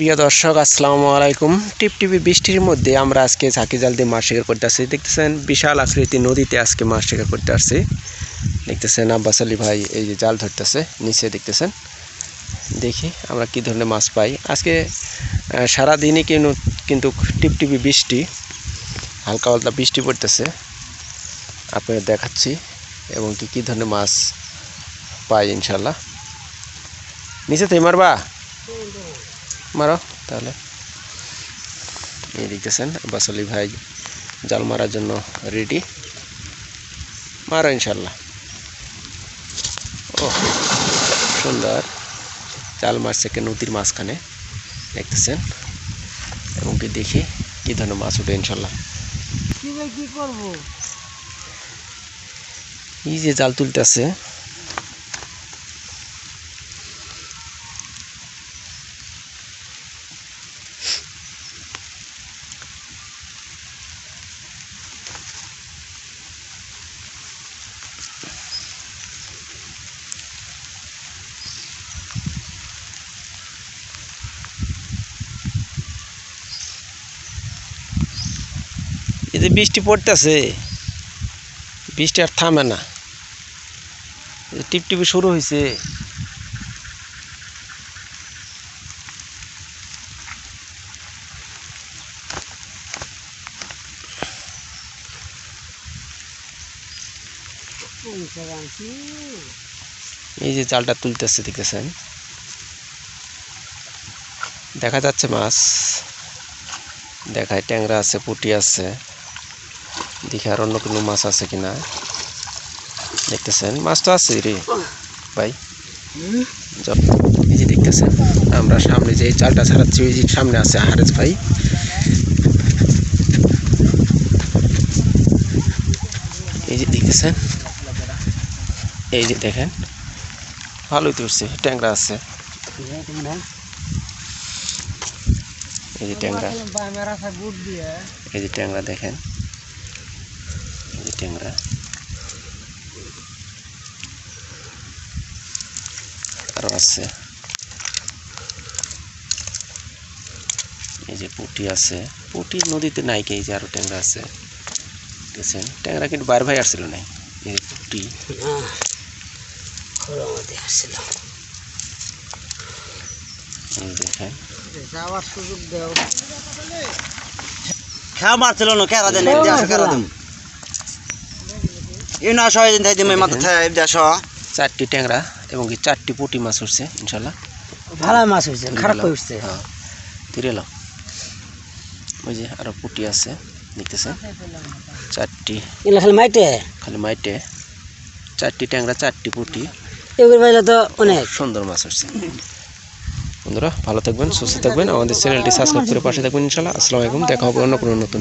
প্রিয় দর্শক, আসসালামু আলাইকুম। টিপ টিপি বৃষ্টির মধ্যে আমরা আজকে ঝাঁকি জাল দিয়ে মাছ শিকার করতে আসছি। দেখতেছেন, বিশাল আকৃতি নদীতে আজকে মাছ শিকার করতে আসছি। দেখতেছেন, আব্বাস আলী ভাই এই যে জাল ধরতেছে, নিচে দেখতেছেন। দেখি আমরা কি ধরনের মাছ পাই। আজকে সারাদিনই কিন্তু কিন্তু টিপ টিপি বৃষ্টি, হালকা হালকা বৃষ্টি পড়তেছে। আপনাদের দেখাচ্ছি এবং কি, কী ধরনের মাছ পাই ইনশাল্লাহ। নিচে তো মারবা? মারো তাহলে। এই দেখতেছেন বাসলি ভাই জাল মারার জন্য রেডি মারো ইনশাল্লাহ। ও সুন্দর। জাল মারছে কে নদীর মাঝখানে দেখতেছেন। এবং কি দেখি কি ধরনের মাছ উঠে ইনশাল্লাহ। কি করব? এই যে জাল তুলতেছে এই যে বৃষ্টি পড়তেছে, বৃষ্টি আর থামে না। এই টিপ শুরু হয়েছে এই যে জালটা তুলতেছে দেখতেছেন দেখা যাচ্ছে মাছ। দেখায় ট্যাংরা আছে, পুঁটি আছে। দেখি আর অন্য কোনো মাছ আছে কিনা। দেখতেছেন মাছ তো আছে রে। ভাই এই যে দেখতেছেন, আমরা সামনে যে চালটা ছাড়াচ্ছি, ওই যে সামনে আছে হারেজ ভাই। এই যে দেখতেছেন, এই যে দেখেন, ভালোই তুলছে ট্যাংরা আছে। এই যে ট্যাংরা, এই যে ট্যাংরা দেখেন। ট্যাংরা আরও আছে এই যে পুঁটি আছে। পুঁটি নদীতে নাই কে এই যে আরও ট্যাংরা আছে। দেখছেন? ট্যাংরা কিন্তু বার ভাই আসছিল নাই। এই যে পুঁটি। দেখেন যাওয়ার সুযোগ দেও খেয়া মারছিল না কেরা দেন কেরা দিম এই না আসো এদিন থাই দিম মাথা থাই আসো চারটি ট্যাংরা এবং কি চারটি পুঁটি মাছ উঠছে ইনশাল্লাহ ভালো মাছ হয়েছে খারাপ হয়েছে হ্যাঁ। তীরে এলাম ওই যে আরও পুটি আছে দেখতেছেন? চারটি। এগুলো খালি মাইটে? খালি মাইটে। চারটি ট্যাংরা চারটি পুটি। এগুলো পাইলে তো অনেক। সুন্দর মাছ হচ্ছে বন্ধুরা ভালো থাকবেন সুস্থ থাকবেন। আমাদের চ্যানেলটি সাবস্ক্রাইব করে পাশে থাকবেন ইনশাল্লাহ আসসালামু আলাইকুম দেখা হবে অন্য কোনো নতুন